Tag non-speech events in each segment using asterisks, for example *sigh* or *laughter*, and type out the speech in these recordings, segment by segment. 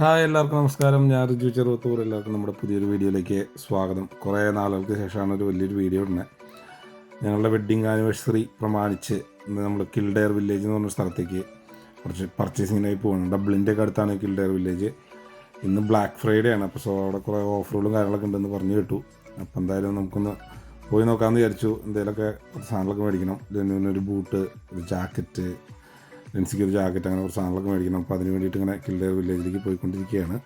Hi എല്ലാവർക്കും നമസ്കാരം. ഞാൻ റിജു ചെറുവത്തൂർ. എല്ലാവർക്കും നമ്മുടെ പുതിയൊരു വീഡിയോയിലേക്ക് സ്വാഗതം. കുറേ നാളുകൾക്ക് ശേഷമാണ് ഒരു വലിയൊരു വീഡിയോ ഇടുന്നത്. ഞങ്ങളുടെ വെഡ്ഡിങ് ആനിവേഴ്സറി പ്രമാണിച്ച് നമ്മൾ കിൽഡെയർ വില്ലേജ് എന്ന് പറഞ്ഞ സ്ഥലത്തേക്ക് കുറച്ച് പർച്ചേസിങ്ങിനായി പോകുന്നു ഡബ്ലിന്റെ ഒക്കെ അടുത്താണ് കിൽഡെയർ വില്ലേജ് ഇന്ന് ബ്ലാക്ക് ഫ്രൈഡേ ആണ്. അപ്പോൾ സോ അവിടെ കുറേ ഓഫറുകളും കാര്യങ്ങളൊക്കെ ഉണ്ടെന്ന് പറഞ്ഞു കേട്ടു. അപ്പോൾ എന്തായാലും നമുക്കൊന്ന് പോയി നോക്കാമെന്ന് വിചാരിച്ചു. എന്തെങ്കിലുമൊക്കെ സാധനങ്ങളൊക്കെ മേടിക്കണം. ഒരു ബൂട്ട് ഒരു ജാക്കറ്റ് ലെൻസിക്ക് ഒരു ജാക്കറ്റ് അങ്ങനെ കുറച്ച് സാധനങ്ങളൊക്കെ മേടിക്കണം. അപ്പോൾ അതിന് വേണ്ടിയിട്ട് ഇങ്ങനെ കില്ലർ വില്ലേജിലേക്ക് പോയിക്കൊണ്ടിരിക്കുകയാണ്.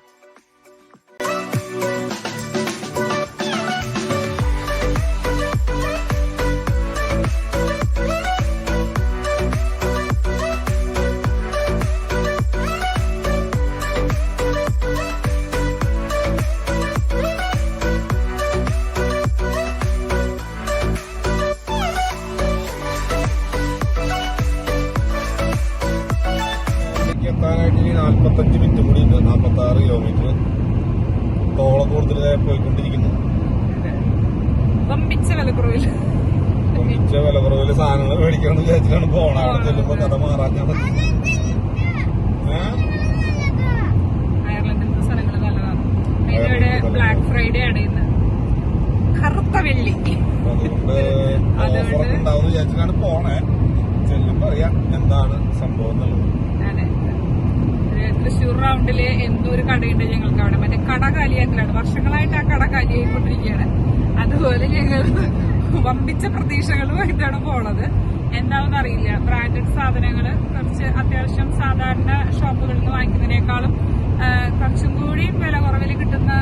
ചെല്ലുമ്പോ കഥ മാറാൻ ഇവിടെ ബ്ലാക്ക് ഫ്രൈഡേ ആണ് ഇന്ന്. കറുത്ത വെള്ളി. അതുകൊണ്ട് *laughs* വിചാരിച്ചിട്ടാണ് പോണേ. ചെല്ലുമ്പോ അറിയാം എന്താണ് സംഭവം എന്നുള്ളത്. അതെ. തൃശ്ശൂർ റൗണ്ടിൽ എന്തോ ഒരു കടയുണ്ട് ഞങ്ങൾക്ക് അവിടെ. മറ്റേ കട കാലിയാക്കലാണ്. വർഷങ്ങളായിട്ട് ആ കട കാലിയായിക്കൊണ്ടിരിക്കുകയാണ്. അതുപോലെ ഞങ്ങൾ വമ്പിച്ച പ്രതീക്ഷകളുമായിട്ടാണ് പോണത്. എന്താണെന്ന് അറിയില്ല ബ്രാൻഡഡ് സാധനങ്ങൾ കുറച്ച് അത്യാവശ്യം സാധാരണ ഷോപ്പുകളിൽ നിന്ന് വാങ്ങിക്കുന്നതിനേക്കാളും കുറച്ചും കൂടി വില കുറവിൽ കിട്ടുന്ന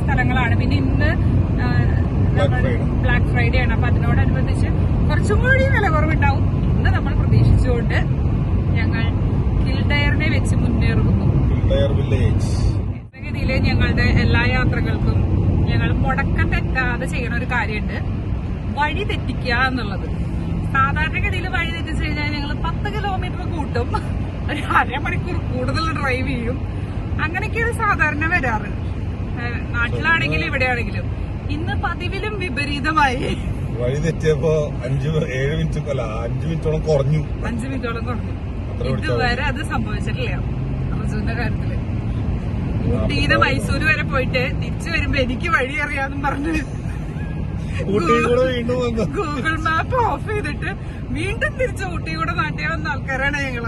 സ്ഥലങ്ങളാണ്. പിന്നെ ഇന്ന് ബ്ലാക്ക് ഫ്രൈഡേ ആണ്. അപ്പൊ അതിനോടനുബന്ധിച്ച് കുറച്ചും കൂടി വില കുറവുണ്ടാവും. എന്ന് നമ്മൾ പ്രതീക്ഷിച്ചുകൊണ്ട് ഞങ്ങൾ കിൽഡയറിനെ വെച്ച് മുന്നേറുന്നു. ഗതിയിൽ ഞങ്ങളുടെ എല്ലാ യാത്രകൾക്കും ഞങ്ങൾ മുടക്കം തെറ്റാതെ ചെയ്യുന്ന ഒരു കാര്യമുണ്ട്. വഴി തെറ്റിക്കുക എന്നുള്ളത്. സാധാരണഗതിയിൽ വഴി തെറ്റിച്ചു കഴിഞ്ഞാൽ ഞങ്ങൾ പത്ത് കിലോമീറ്റർ കൂട്ടും. ഒരു അരമണിക്കൂർ കൂടുതൽ ഡ്രൈവ് ചെയ്യും. അങ്ങനെയൊക്കെയാണ് സാധാരണ വരാറ്. നാട്ടിലാണെങ്കിലും ഇവിടെയാണെങ്കിലും. ഇന്ന് പതിവിലും വിപരീതമായി. വഴി തെറ്റിയപ്പോ അഞ്ചു ഏഴ് മിനിറ്റ് അല്ല അഞ്ച് മിനിറ്റോളം കുറഞ്ഞു. അഞ്ചു മിനിറ്റോളം കുറഞ്ഞു. ഇതുവരെ അത് സംഭവിച്ചിട്ടില്ല. അർജുന്റെ കാര്യത്തിൽ. ഊട്ടിന്ന് മൈസൂര് വരെ പോയിട്ട് തിരിച്ചു വരുമ്പോ എനിക്ക് വഴി അറിയാന്നും പറഞ്ഞ് ഊട്ടിയിൽ കൂടെ വീണ്ടും വന്നു ഗൂഗിൾ മാപ്പ് ഓഫ് ചെയ്തിട്ട് വീണ്ടും തിരിച്ച് ഊട്ടി കൂടെ നാട്ടിൽ വന്ന ആൾക്കാരാണ് ഞങ്ങൾ.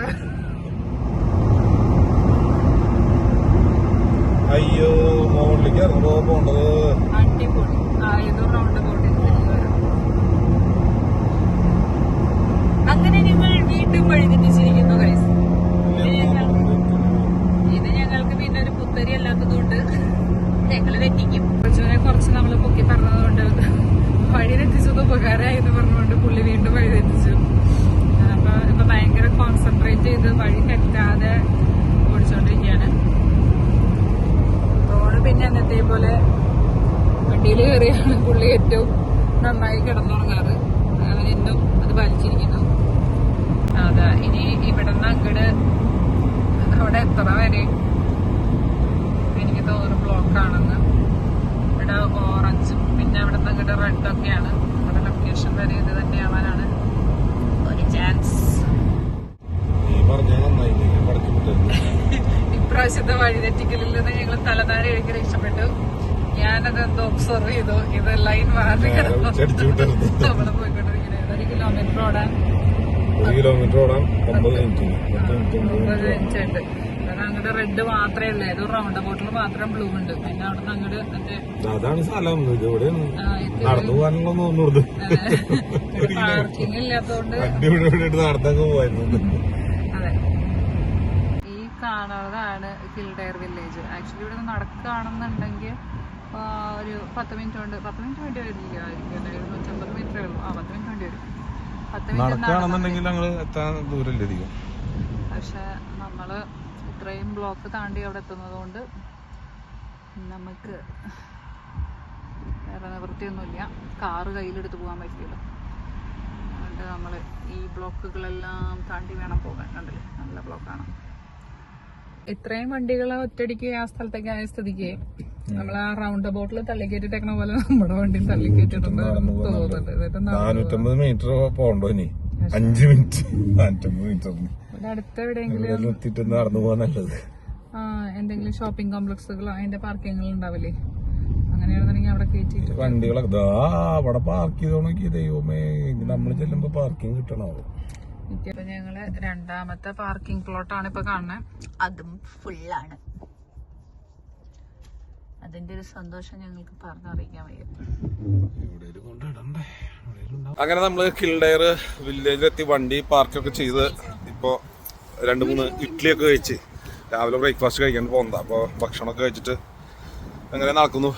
അയ്യോ മോളിലേക്ക് ഇറങ്ങുമ്പോ പോണ്ടത്? അടിപൊളി. ആയതോ റൗണ്ട് ബോട്ടിൽ അങ്ങനെ ഞങ്ങൾ വീണ്ടും വഴി തെറ്റിച്ചിരിക്കുന്നു ഗൈസ് ഇത് ഞങ്ങൾക്ക് പിന്നെ ഒരു പുത്തരി അല്ലാത്തതുകൊണ്ട് ഞങ്ങൾ തെറ്റിക്കും കൊച്ചുവിനെ കുറച്ച് നമ്മൾ പൊക്കി പറഞ്ഞതുകൊണ്ട് വഴി തെറ്റിച്ചത് ഉപകാരമായി എന്ന് പറഞ്ഞുകൊണ്ട് പുള്ളി വീണ്ടും വഴി തെറ്റിച്ചു അപ്പൊ ഇപ്പൊ ഭയങ്കര കോൺസെൻട്രേറ്റ് ചെയ്ത് വഴി തെറ്റാതെ ഓടിച്ചോണ്ടിരിക്കുകയാണ് റോഡ് പിന്നെ അന്നത്തെ പോലെ കയറിയാണ് പുള്ളി ഏറ്റവും നന്നായി കിടന്നുറങ്ങാറ്. അവൻ എന്നും അത് പാലിച്ചിരിക്കുന്നു. അതാ ഇനി ഇവിടുന്ന് അങ്ങട് അവിടെ എത്ര വരെ? എനിക്ക് തോന്നുന്നു ബ്ലോക്ക് ആണെന്ന്. ഇവിടെ ഓറഞ്ചും പിന്നെ അവിടെ നിന്ന് അങ്ങോട്ട് റെഡൊക്കെയാണ് അവിടെ ലൊക്കേഷൻ വരെ ഇത് തന്നെയാവാനാണ് ഒരു ചാൻസ് ഇപ്രാവശ്യത്തെ വഴി തെറ്റിക്കലിൽ നിന്ന് ഞങ്ങൾ തലനാരി എഴുതി രക്ഷപ്പെട്ടു ഞാനത് എന്തോ ഒബ്സർവ് ചെയ്തു. ഇത് ലൈൻ മാറി പോയിക്കൊണ്ടിരിക്കുന്നത് ഒരു കിലോമീറ്റർ ഓടാൻ. ഒരു കിലോമീറ്റർ ഓടാൻ ഒമ്പത് മിനിറ്റ് ഒമ്പത് മിനിറ്റ് ഉണ്ട്. കാരണം അങ്ങോട്ട് റെഡ് മാത്രമേ ഉള്ളൂ. ഏതോ റൗണ്ട് ബോട്ടിൽ മാത്രം ബ്ലൂ ഉണ്ട്. പിന്നെ അവിടെ നിന്ന് അങ്ങോട്ട് മറ്റേ അതാണ് സ്ഥലം. നടന്നു ഒന്നുള്ളത് പാർക്കിംഗ് ഇല്ലാത്തതുകൊണ്ട്. നടന്നൊക്കെ പോയിരുന്നു അതെ. ഈ കാണുന്നതാണ് കിൽഡയർ വില്ലേജ് ആക്ച്വലി ഇവിടെ നടക്കുകയാണെന്നുണ്ടെങ്കിൽ ഒരു പത്ത് മിനിറ്റ് കൊണ്ട് പത്ത് മിനിറ്റ് വേണ്ടി വരില്ല നൂറ്റമ്പത് മീറ്ററേ ഉള്ളൂ. ആ പത്ത് മിനിറ്റ് വേണ്ടി വരും. പത്ത് മിനിറ്റ് ഞങ്ങൾ എത്താൻ ദൂരമില്ല അധികം. പക്ഷെ നമ്മൾ ഇത്രയും ബ്ലോക്ക് താണ്ടി അവിടെ എത്തുന്നത് കൊണ്ട് നമുക്ക് വേറെ നിവൃത്തിയൊന്നുമില്ല. കാറ് കയ്യിലെടുത്ത് പോകാൻ പറ്റില്ല. അതുകൊണ്ട് നമ്മൾ ഈ ബ്ലോക്കുകളെല്ലാം താണ്ടി വേണം പോകാൻ. കണ്ടില്ലേ? നല്ല ബ്ലോക്കാണ് ഇത്രയും വണ്ടികൾ ഒറ്റയടിക്ക് ആ സ്ഥലത്തേക്ക് ആയ സ്ഥിതിക്ക് നമ്മൾ ആ റൗണ്ട് ബോട്ടിൽ തള്ളിക്കേറ്റിട്ടേക്കണ പോലെ നമ്മുടെ തോന്നുന്നുണ്ട്. നാനൂറ്റമ്പത് മീറ്റർ പോകണ്ടോ ഇനി? അഞ്ച് മിനിറ്റ് നാനൂറ്റമ്പത് ഇവിടെ അടുത്ത് എവിടെയെങ്കിലും നടന്നു പോകാൻ നല്ലത്. എന്തെങ്കിലും ഷോപ്പിംഗ് കോംപ്ലക്സുകളോ അതിന്റെ പാർക്കിങ്ങുകൾ ഉണ്ടാവില്ലേ? അങ്ങനെയാണെന്നുണ്ടെങ്കിൽ അവിടെ കയറ്റിയിട്ട് വണ്ടികളൊക്കെ ദാ അവിടെ പാർക്ക് ദൈവമേ. നമ്മൾ ചെല്ലുമ്പോ പാർക്കിംഗ് കിട്ടണോ ഇപ്പൊ ഞങ്ങൾ രണ്ടാമത്തെ പാർക്കിംഗ് പ്ലോട്ടാണ് ഇപ്പൊ കാണുന്നത് അതും ഫുള്ളാണ് അതിന്റെ ഒരു സന്തോഷം ഞങ്ങൾക്ക് പറഞ്ഞറിയിക്കാൻ വയ്യ. അങ്ങനെ നമ്മൾ കിൽഡയർ വില്ലേജിലെത്തി വണ്ടി പാർക്കൊക്കെ ചെയ്ത് ഇപ്പോ രണ്ട് മൂന്ന് ഇഡ്ഡലിയൊക്കെ കഴിച്ച് രാവിലെ ബ്രേക്ക്ഫാസ്റ്റ് കഴിക്കാൻ പോകുന്നതാ അപ്പോൾ ഭക്ഷണമൊക്കെ കഴിച്ചിട്ട് അങ്ങനെ നടക്കുന്നു.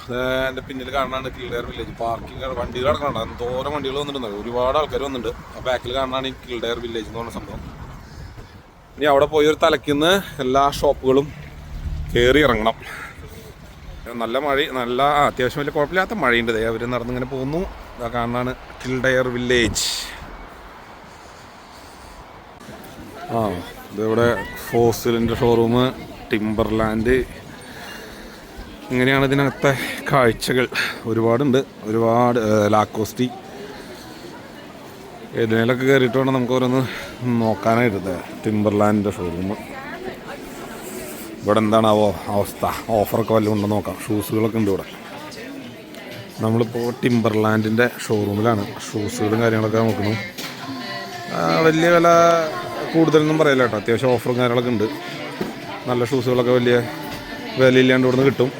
എന്റെ പിന്നിൽ കാണാനാണ് കിൽഡയർ വില്ലേജ് പാർക്കിംഗ് വണ്ടികൾ കിടക്കണുണ്ട് എന്തോരം വണ്ടികൾ വന്നിട്ടുണ്ട്. ഒരുപാട് ആൾക്കാർ വന്നിട്ടുണ്ട്. ആ ബാക്കിൽ കാണാനാണ് ഈ കിൽഡയർ വില്ലേജ് എന്ന് പറഞ്ഞ സംഭവം. ഇനി അവിടെ പോയി ഒരു തലക്കിന്ന് എല്ലാ ഷോപ്പുകളും കയറി ഇറങ്ങണം. നല്ല മഴ നല്ല അത്യാവശ്യം വലിയ കുഴപ്പമില്ലാത്ത മഴയുണ്ട്. ദേ അവർ നടന്നിങ്ങനെ പോകുന്നു. ഇതാ കാണാണ് കിൽഡയർ വില്ലേജ് ആ ഇതിവിടെ ഫോസിലിന്റെ ഷോറൂം ടിംബർലാൻഡ് ഇങ്ങനെയാണ് ഇതിനകത്തെ കാഴ്ചകൾ. ഒരുപാടുണ്ട്. ഒരുപാട് ലാക്കോസ്റ്റി ഏതിനേലൊക്കെ കയറിയിട്ട് വേണം നമുക്ക് ഓരോന്ന് നോക്കാനായിട്ട് ടിംബർലാൻഡിന്റെ ഷോറൂം ഇവിടെ എന്താണാവോ അവസ്ഥ? ഓഫറൊക്കെ വല്ലതും ഉണ്ടോ നോക്കാം. ഷൂസുകളൊക്കെ ഉണ്ട് ഇവിടെ. നമ്മളിപ്പോൾ ടിംബർലാൻഡിന്റെ ഷോറൂമിലാണ് ഷൂസുകളും കാര്യങ്ങളൊക്കെ നോക്കുന്നു. വലിയ വില കൂടുതലൊന്നും പറയില്ല കേട്ടോ. അത്യാവശ്യം ഓഫറും കാര്യങ്ങളൊക്കെ ഉണ്ട്. നല്ല ഷൂസുകളൊക്കെ വലിയ വിലയില്ലാണ്ട് ഇവിടുന്ന് കിട്ടും.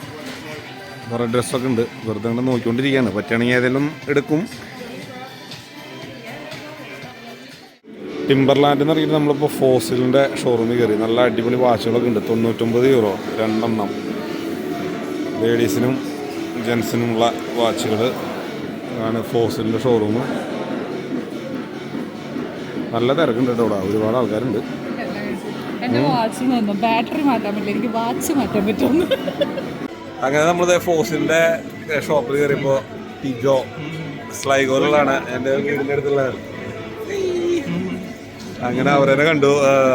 കുറേ ഡ്രസ്സൊക്കെ ഉണ്ട്. വെറുതെ ഇങ്ങനെ നോക്കിക്കൊണ്ടിരിക്കുകയാണ്. പറ്റുകയാണെങ്കിൽ ഏതെങ്കിലും എടുക്കും. ടിംബർലാൻഡ് എന്ന് പറയുന്നത് നമ്മളിപ്പോൾ ഫോസിലിന്റെ ഷോറൂമിൽ കയറി നല്ല അടിപൊളി വാച്ചുകളൊക്കെ ഉണ്ട്. തൊണ്ണൂറ്റൊമ്പത് യൂറോ രണ്ടെണ്ണം. ലേഡീസിനും ജെൻസിനുമുള്ള വാച്ചുകൾ ആണ് ഫോസിലിന്റെ ഷോറൂം നല്ല തിരക്കുണ്ട് കേട്ടോ അവിടെ. ഒരുപാട് ആൾക്കാരുണ്ട്. ബാറ്ററി മാറ്റാൻ പറ്റില്ല. എനിക്ക് വാച്ച് മാറ്റാൻ പറ്റുമെന്ന് അങ്ങനെ നമ്മൾ ഫോസിലിന്റെ ഷോപ്പിൽ കയറിയപ്പോൾ ടിജോ സ്ലൈഗോറിലാണ് എന്റെ വീടിന്റെ അടുത്തുള്ളതാണ് അങ്ങനെ അവരെ കണ്ടു.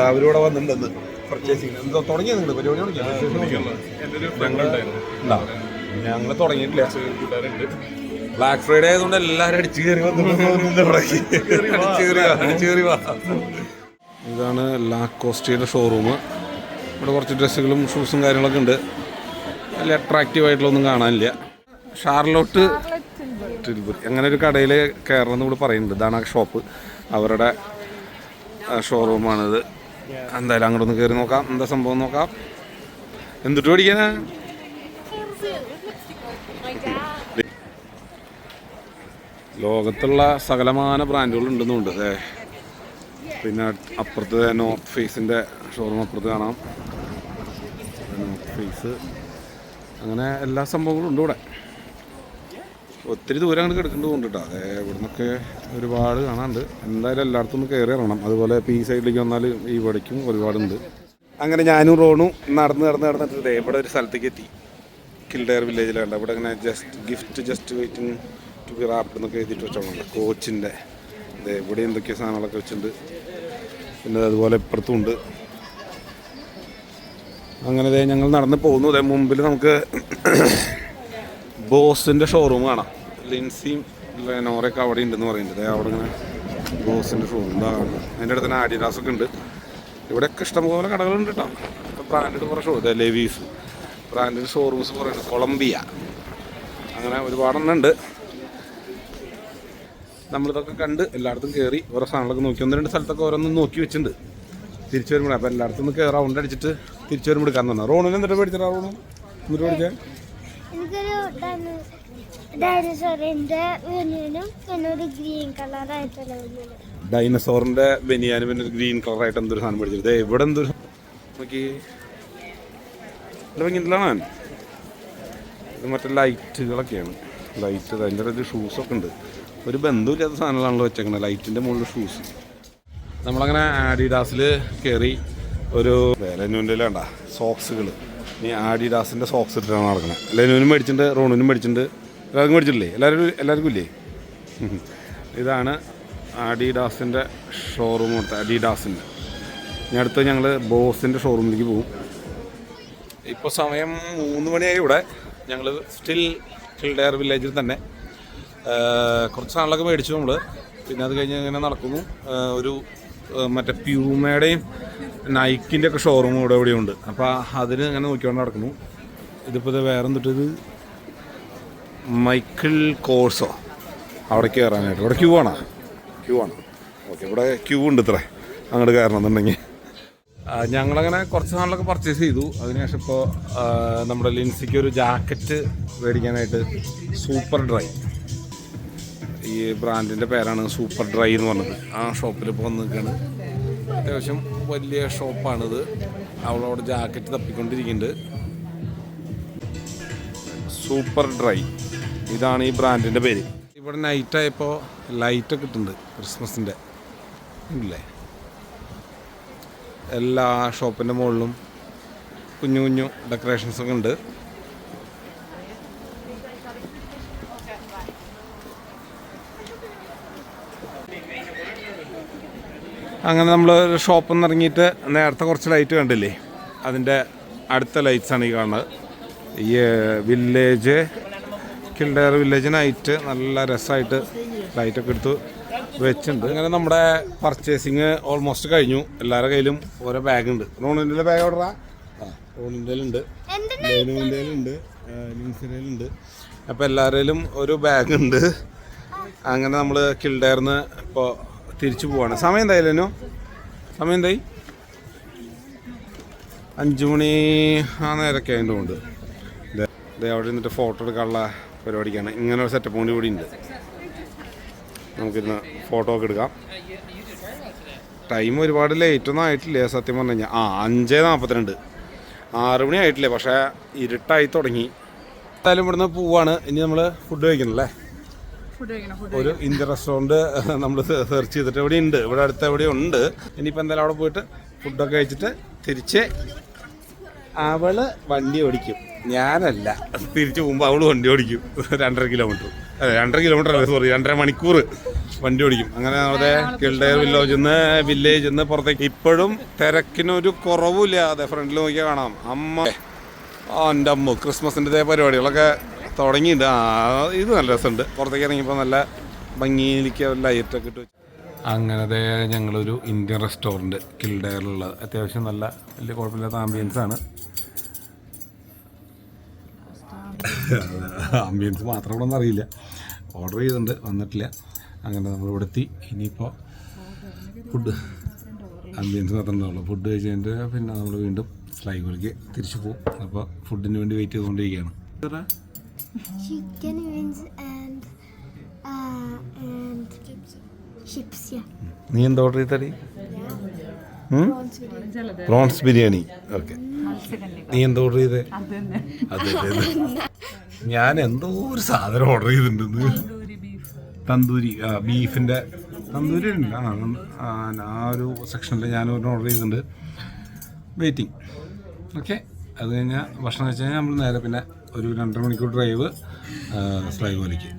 അവരിവിടെ വന്നിട്ടുണ്ടെന്ന് പർച്ചേസിങ് എന്തോ തുടങ്ങിയ നിങ്ങൾ പരിപാടി തുടങ്ങിയോ ഉണ്ടോ? ഞങ്ങൾ തുടങ്ങിയിട്ടില്ല. ബ്ലാക്ക് ഫ്രൈഡേ ആയതുകൊണ്ട് എല്ലാരും അടിച്ചു കയറി വന്നു. ഇതാണ് ലാക്കോസ്റ്റിയുടെ ഷോറൂം ഇവിടെ കുറച്ച് ഡ്രസ്സുകളും ഷൂസും കാര്യങ്ങളൊക്കെ ഉണ്ട്. വലിയ അട്രാക്റ്റീവ് ആയിട്ടുള്ളൊന്നും കാണാനില്ല. ഷാർലോട്ട് ട്രിൽബുരി അങ്ങനെ ഒരു കടയിൽ കയറണം എന്ന് ഇവിടെ പറയുന്നുണ്ട്. ഇതാണ് ആ ഷോപ്പ് അവരുടെ ഷോറൂമാണിത് എന്തായാലും അങ്ങോട്ടൊന്ന് കയറി നോക്കാം. എന്താ സംഭവം നോക്കാം. എന്തിട്ട് പഠിക്കാനാ ലോകത്തുള്ള സകലമാന ബ്രാൻഡുകൾ ഉണ്ടെന്നുണ്ട് അതെ പിന്നെ അപ്പുറത്ത് നോർത്ത് ഫേസിന്റെ ഷോറൂം അപ്പുറത്ത് കാണാം. നോർത്ത് ഫേസ് അങ്ങനെ എല്ലാ സംഭവങ്ങളും ഉണ്ട് ഇവിടെ. ഒത്തിരി ദൂരം അങ്ങോട്ട് കിടക്കേണ്ടതുണ്ട് കേട്ടോ അതെ ഇവിടെ നിന്നൊക്കെ ഒരുപാട് കാണാനുണ്ട്. എന്തായാലും എല്ലായിടത്തും ഒന്ന് കയറി ഇറങ്ങണം. അതുപോലെ പി സൈഡിലേക്ക് വന്നാൽ ഈ വടിക്കും ഒരുപാടുണ്ട്. അങ്ങനെ ഞാനും റോണും നടന്ന് നടന്ന് നടന്നിട്ട് ഇവിടെ ഒരു സ്ഥലത്തേക്ക് എത്തി. കിൽഡയർ വില്ലേജിലുണ്ട് അവിടെ ഇങ്ങനെ just gift just waiting to be wrapped എന്നൊക്കെ എഴുതിയിട്ട് വെച്ചോണ്ട് കോച്ചിന്റെ. അതെ ഇവിടെ എന്തൊക്കെ സാധനങ്ങളൊക്കെ വെച്ചിട്ടുണ്ട്. പിന്നെ അതുപോലെ ഇപ്പുറത്തും ഉണ്ട്. അങ്ങനെ ഞങ്ങൾ നടന്ന് പോകുന്നു. ദേ മുമ്പിൽ നമുക്ക് *coughs* ബോസിന്റെ ഷോറൂം കാണാം. ലിൻസിയും ലെനോറൊക്കെ അവിടെ ഉണ്ടെന്ന് പറയുന്നുണ്ട്. അവിടെ ഇങ്ങനെ ബോസിന്റെ ഷോ എന്താണ് അതിന്റെ അടുത്ത് തന്നെ ആഡിഡാസൊക്കെ ഉണ്ട്. ഇവിടെയൊക്കെ ഇഷ്ടംപോലെ കടകളുണ്ട് കേട്ടോ. ഇപ്പോൾ ബ്രാൻഡഡ് കുറേ ഷോ ഇതേ ലെവീസ് ബ്രാൻഡഡ് ഷോറൂംസ് കുറേ ഉണ്ട് കൊളംബിയ അങ്ങനെ ഒരുപാടെണ്ണം ഉണ്ട്. നമ്മളിതൊക്കെ കണ്ട് എല്ലായിടത്തും കയറി ഓരോ സാധനങ്ങളൊക്കെ നോക്കി. ഒന്ന് രണ്ട് സ്ഥലത്തൊക്കെ ഓരോന്നും നോക്കി വെച്ചിട്ടുണ്ട്. തിരിച്ചു വരുമ്പോൾ അപ്പോൾ എല്ലായിടത്തും നിന്ന് കയറാം ഉണ്ട് അടിച്ചിട്ട് തിരിച്ചു വരുമ്പോൾ എടുക്കാൻ തന്നെ റോണിന് എന്നിട്ട് പേടിച്ചിട്ടാണ് റോണു? എന്നിട്ട് എനിക്കൊരു ഡൈനോസോറിന്റെ വെനിയനും പിന്നെ ഒരു ഗ്രീൻ കളർ ആയിട്ടുള്ള ഡൈനോസോറിന്റെ ബനിയാനും പിന്നെ ഗ്രീൻ കളർ ആയിട്ട് എന്തൊരു സാധനം ദേ ഇവിടെ എന്തൊരു നോക്കി. ഇത് മറ്റേ ലൈറ്റുകളൊക്കെയാണ്. ലൈറ്റ് അതിന്റെ ഒരു ഷൂസൊക്കെ ഉണ്ട്. ഒരു ബന്ധമില്ലാത്ത സാധനങ്ങളാണല്ലോ വെച്ചേക്കണത് ലൈറ്റിന്റെ മുകളിൽ ഷൂസ് നമ്മളങ്ങനെ ആഡിഡാസിൽ കയറി ഒരു ലെനുവിന്റെ വേണ്ട സോക്സുകൾ ഇനി ആഡിഡാസിന്റെ സോക്സ് ഇട്ടിട്ടാണ് നടക്കുന്നത് ലെനുവിനും മേടിച്ചിട്ടുണ്ട് റോണിനും മേടിച്ചിട്ടുണ്ട്. എല്ലാവർക്കും മേടിച്ചിട്ടില്ലേ എല്ലാവരും എല്ലാവർക്കും ഇല്ലേ? ഇതാണ് അഡിഡാസിന്റെ ഷോറൂം അഡിഡാസിന്റെ. ഇനി അടുത്ത് ഞങ്ങൾ ബോസിന്റെ ഷോറൂമിലേക്ക് പോകും. ഇപ്പോൾ സമയം മൂന്ന് മണിയായി ഇവിടെ. ഞങ്ങൾ സ്റ്റിൽ ഹിൽഡെയർ വില്ലേജിൽ തന്നെ. കുറച്ച് സാധനങ്ങളൊക്കെ മേടിച്ചു നമ്മൾ പിന്നെ അത് കഴിഞ്ഞ് ഇങ്ങനെ നടക്കുന്നു. ഒരു മറ്റേ പ്യൂമയുടെയും നൈക്കിന്റെ ഒക്കെ ഷോറൂം ഇവിടെ ഇവിടെയുണ്ട് അപ്പോൾ അതിന് ഇങ്ങനെ നോക്കിക്കൊണ്ട് നടക്കുന്നു. ഇതിപ്പോൾ ഇത് വേറെ എന്തിട്ട് ഇത് മൈക്കിൾ കോഴ്സോ? അവിടെ കയറാനായിട്ട് ഇവിടെ ക്യൂ ആണോ? ക്യൂ ആണ്? ഓക്കെ ഇവിടെ ക്യൂ ഉണ്ട് ഇത്ര. അങ്ങോട്ട് കയറണം എന്നുണ്ടെങ്കിൽ ഞങ്ങളങ്ങനെ കുറച്ച് നാളിലൊക്കെ പർച്ചേസ് ചെയ്തു. അതിനുശേഷം ഇപ്പോൾ നമ്മുടെ ലിൻസിക്ക് ഒരു ജാക്കറ്റ് മേടിക്കാനായിട്ട് സൂപ്പർ ഡ്രൈ. ഈ ബ്രാൻഡിന്റെ പേരാണ് സൂപ്പർ ഡ്രൈ എന്ന് പറഞ്ഞത്. ആ ഷോപ്പിൽ ഇപ്പോൾ വന്ന് നിൽക്കുകയാണ് അത്യാവശ്യം വലിയ ഷോപ്പാണിത്. അവളവിടെ ജാക്കറ്റ് തപ്പിക്കൊണ്ടിരിക്കുന്നുണ്ട്. Super dry. ഇതാണ് ഈ ബ്രാൻഡിന്റെ പേര്. ഇവിടെ നൈറ്റ് ആയപ്പോൾ ലൈറ്റൊക്കെ ഇട്ടുണ്ട് ക്രിസ്മസിന്റെ ഇല്ലേ? എല്ലാ ഷോപ്പിന്റെ മുകളിലും കുഞ്ഞു കുഞ്ഞു ഡെക്കറേഷൻസ് ഒക്കെ ഉണ്ട്. അങ്ങനെ നമ്മൾ ഷോപ്പിൽ നിന്ന് ഇറങ്ങിയിട്ട് നേരത്തെ കുറച്ച് ലൈറ്റ് കണ്ടില്ലേ? അതിന്റെ അടുത്ത ലൈറ്റ്സാണ് ഈ കാണുന്നത്. ഈ വില്ലേജ് കിൽഡയർ വില്ലേജ് നൈറ്റ് നല്ല രസമായിട്ട് ലൈറ്റൊക്കെ എടുത്ത് വെച്ചിട്ടുണ്ട്. അങ്ങനെ നമ്മുടെ പർച്ചേസിങ് ഓൾമോസ്റ്റ് കഴിഞ്ഞു. എല്ലാവരുടെ കയ്യിലും ഓരോ ബാഗുണ്ട് റോണിന്റെ ബാഗ് ഓർഡർ ആ റോണിന്റെ ഉണ്ട് ലേനുവിന്റെ ഉണ്ട് ലിൻസിന്റെ ഉണ്ട് അപ്പോൾ എല്ലാവരിലും ഒരു ബാഗ് ഉണ്ട്. അങ്ങനെ നമ്മൾ കിൽഡയർന്ന് ഇപ്പോൾ തിരിച്ചു പോവാണ്. സമയം എന്തായാലും സമയം എന്തായി? അഞ്ചു മണി ആ നേരമൊക്കെ അതിന്റെ ഉണ്ട് ഇതേ അവിടെ നിന്നിട്ട് ഫോട്ടോ എടുക്കാനുള്ള പരിപാടിക്കാണ്. ഇങ്ങനെ ഒരു സെറ്റപ്പ് കൂടി കൂടി ഉണ്ട് നമുക്കിന്ന് ഫോട്ടോ ഒക്കെ എടുക്കാം. ടൈം ഒരുപാട് ലേറ്റൊന്നും ആയിട്ടില്ലേ സത്യം പറഞ്ഞു കഴിഞ്ഞാൽ ആ അഞ്ച് നാൽപ്പത്തിരണ്ട് ആറ് മണി ആയിട്ടില്ലേ? പക്ഷേ ഇരുട്ടായി തുടങ്ങി. എന്തായാലും ഇവിടുന്ന് പോവാണ്. ഇനി നമ്മൾ ഫുഡ് കഴിക്കണല്ലേ? ഒരു ഇന്ത്യൻ റെസ്റ്റോറന്റ് നമ്മൾ സെർച്ച് ചെയ്തിട്ട് എവിടെ ഉണ്ട് ഇവിടെ അടുത്ത് എവിടെ ഉണ്ട്? ഇനിയിപ്പോൾ എന്തായാലും അവിടെ പോയിട്ട് ഫുഡൊക്കെ കഴിച്ചിട്ട് തിരിച്ച് അവൾ വണ്ടി ഓടിക്കും. ഞാനല്ല. തിരിച്ചു പോകുമ്പോൾ അവൾ വണ്ടി ഓടിക്കും. രണ്ടര കിലോമീറ്റർ. അതെ രണ്ടര കിലോമീറ്റർ അല്ല സോറി രണ്ടര മണിക്കൂർ വണ്ടി ഓടിക്കും. അങ്ങനെ നമ്മുടെ കിൽഡയർ വില്ലേജിൽ നിന്ന് വില്ലേജ് നിന്ന് പുറത്തേക്ക്. ഇപ്പോഴും തിരക്കിനൊരു കുറവുമില്ല അതെ ഫ്രണ്ടിൽ നോക്കിയാൽ കാണാം. അമ്മ ആ എന്റെ അമ്മ ക്രിസ്മസിന്റെ പരിപാടികളൊക്കെ തുടങ്ങിയിട്ട് ആ ഇത് നല്ല രസമുണ്ട്. പുറത്തേക്ക് ഇറങ്ങിയപ്പോൾ നല്ല ഭംഗിയിലേക്ക് ലൈറ്റൊക്കെ ഇട്ട് അങ്ങനത്തെ ഞങ്ങളൊരു ഇന്ത്യൻ റെസ്റ്റോറന്റ് കിൽഡയറിലുള്ളത്. അത്യാവശ്യം നല്ല വലിയ കുഴപ്പമില്ലാത്ത ആംബിയൻസ് ആണ് ആംബിയൻസ് മാത്രം ഇവിടെ ഒന്നും അറിയില്ല ഓർഡർ ചെയ്തിട്ടുണ്ട് വന്നിട്ടില്ല. അങ്ങനെ നമ്മൾ ഇവിടെ എത്തി. ഇനിയിപ്പോൾ ഫുഡ് ആംബിയൻസ് മാത്രമേ ഉണ്ടാവുള്ളൂ ഫുഡ് കഴിച്ചതിന്റെ പിന്നെ നമ്മൾ വീണ്ടും സ്ലൈഗോലേക്ക് തിരിച്ചു പോകും. അപ്പോൾ ഫുഡിന് വേണ്ടി വെയിറ്റ് ചെയ്തുകൊണ്ടിരിക്കുകയാണ്. Uh. നീ എന്താ ഓർഡർ ചെയ്തടി പ്രോൺസ് ബിരിയാണി. ഓക്കെ. നീ എന്താ ഓർഡർ ചെയ്തേ? അതെ ഞാൻ എന്തോ ഒരു സാധനം ഓർഡർ ചെയ്തിട്ടുണ്ട് തന്തൂരി ബീഫിന്റെ തന്തൂരി ഉണ്ട്. ആ ഒരു സെക്ഷനിൽ ഞാൻ ഒരു ഓർഡർ ചെയ്തിട്ടുണ്ട്. വെയിറ്റിംഗ് ഓക്കെ അത് കഴിഞ്ഞാൽ ഭക്ഷണം വെച്ച് കഴിഞ്ഞാൽ നമ്മൾ നേരെ പിന്നെ ഒരു രണ്ടര മണിക്കൂർ ഡ്രൈവ് സ്ലൈവ് വലിക്ക്